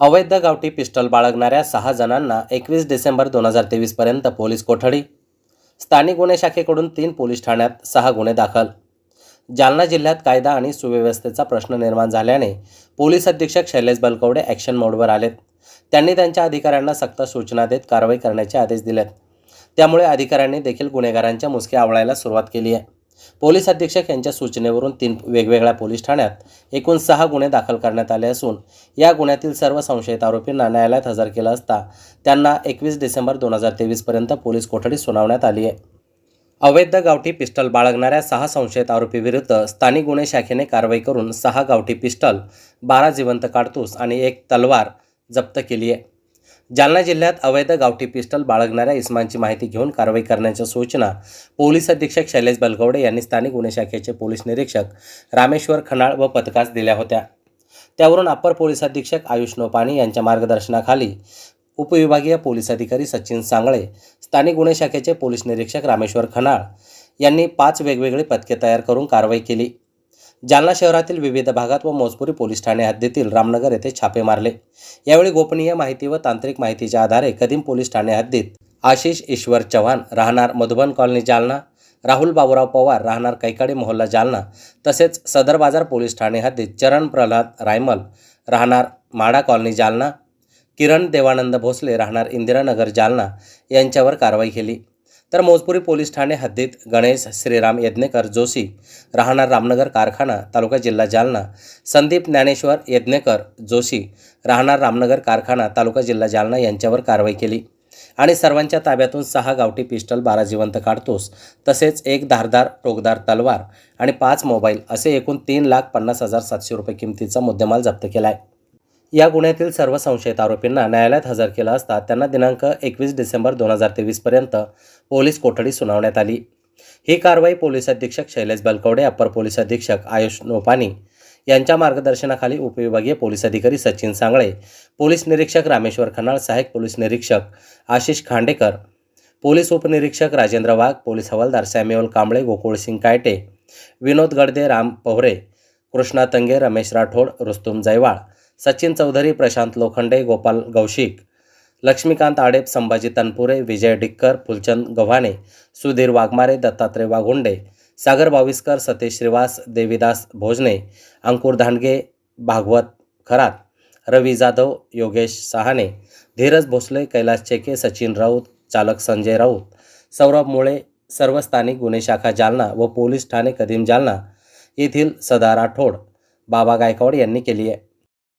अवैध गावठी पिस्टल बाळगणाऱ्या सहा जणांना एकवीस डिसेंबर दोन हजार तेवीसपर्यंत पोलीस कोठडी. स्थानिक गुन्हे शाखेकडून तीन पोलीस ठाण्यात सहा गुन्हे दाखल. जालना जिल्ह्यात कायदा आणि सुव्यवस्थेचा प्रश्न निर्माण झाल्याने पोलीस अधीक्षक शैलेश बलकवडे ॲक्शन मोडवर आलेत. त्यांनी त्यांच्या अधिकाऱ्यांना सक्त सूचना देत कारवाई करण्याचे आदेश दिलेत. त्यामुळे अधिकाऱ्यांनी देखील गुन्हेगारांच्या मुसके आवळायला सुरुवात केली आहे. पोलीस अधीक्षक यांच्या सूचनेवरून तीन वेगवेगळ्या पोलीस ठाण्यात एकूण सहा गुन्हे दाखल करण्यात आले असून या गुन्ह्यातील सर्व संशयित आरोपींना न्यायालयात हजर केलं असता त्यांना एकवीस डिसेंबर दोन हजार तेवीसपर्यंत पोलीस कोठडी सुनावण्यात आली आहे. अवैध गावठी पिस्टल बाळगणाऱ्या सहा संशयित आरोपीविरुद्ध स्थानिक गुन्हे शाखेने कारवाई करून सहा गावठी पिस्टल बारा जिवंत काडतूस आणि एक तलवार जप्त केली आहे. जालना जिल्ह्यात अवैध गावठी पिस्टल बाळगणाऱ्या इसमांची माहिती घेऊन कारवाई करण्याच्या सूचना पोलीस अधीक्षक शैलेश बलगवडे यांनी स्थानिक गुन्हे शाखेचे पोलीस निरीक्षक रामेश्वर खनाळ व पथकास दिल्या होत्या. त्यावरून अप्पर पोलीस अधीक्षक आयुष नोपाणी यांच्या मार्गदर्शनाखाली उपविभागीय पोलीस अधिकारी सचिन सांगळे स्थानिक गुन्हे शाखेचे पोलीस निरीक्षक रामेश्वर खनाळ यांनी पाच वेगवेगळे पथके तयार करून कारवाई केली. जालना शहरातील विविध भागात व मोजपुरी पोलीस ठाणे हद्दीतील रामनगर येथे छापे मारले. यावेळी गोपनीय माहिती व तांत्रिक माहितीच्या आधारे कदीम पोलीस ठाणे हद्दीत आशिष ईश्वर चव्हाण राहणार मधुबन कॉलनी जालना राहुल बाबुराव पवार राहणार कैकाडी मोहल्ला जालना तसेच सदर बाजार पोलीस ठाणे हद्दीत चरण प्रल्हाद रायमल राहणार माडा कॉलनी जालना किरण देवानंद भोसले राहणार इंदिरानगर जालना यांच्यावर कारवाई केली. तर मोजपुरी पोलीस ठाणे हद्दीत गणेश श्रीराम यज्ञेकर जोशी राहणार रामनगर कारखाना तालुका जिल्हा जालना संदीप ज्ञानेश्वर यज्ञेकर जोशी राहणार रामनगर कारखाना तालुका जिल्हा जालना यांच्यावर कारवाई केली. आणि सर्वांच्या ताब्यातून सहा गावठी पिस्टल बारा जिवंत काढतोस तसेच एक धारदार टोकदार तलवार आणि पाच मोबाईल असे एकूण तीन लाख पन्नास हजार सातशे रुपये किमतीचा मुद्देमाल जप्त केला आहे या गुन्ह्यातील सर्व संशयित आरोपींना न्यायालयात हजर केलं असता त्यांना दिनांक एकवीस डिसेंबर दोन हजार तेवीसपर्यंत पोलीस कोठडी सुनावण्यात आली. ही कारवाई पोलीस अधीक्षक शैलेश बलकवडे अप्पर पोलीस अधीक्षक आयुष नोपानी यांच्या मार्गदर्शनाखाली उपविभागीय पोलीस अधिकारी सचिन सांगळे पोलीस निरीक्षक रामेश्वर खनाळ सहाय्यक पोलीस निरीक्षक आशिष खांडेकर पोलीस उपनिरीक्षक राजेंद्र वाघ पोलीस हवालदार सॅम्युअल कांबळे गोकुळसिंग कायटे विनोद गडदे राम पवरे कृष्णा तंगे रमेश राठोड रुस्तुम जयवाळ सचिन चौधरी प्रशांत लोखंडे गोपाल गौशिक लक्ष्मीकांत आडेप संभाजी तनपुरे विजय डिक्कर फुलचंद गव्हाणे सुधीर वाघमारे दत्तात्रय वाघुंडे सागर बाविस्कर सतीश श्रीवास देवीदास भोजने अंकुर धांडगे भागवत खरात रवी जाधव योगेश सहाने धीरज भोसले कैलास चेके सचिन राऊत चालक संजय राऊत सौरभ मुळे सर्व स्थानिक गुन्हे शाखा जालना व पोलीस ठाणे कदीम जालना येथील सदा राठोड बाबा गायकवाड यांनी केली आहे.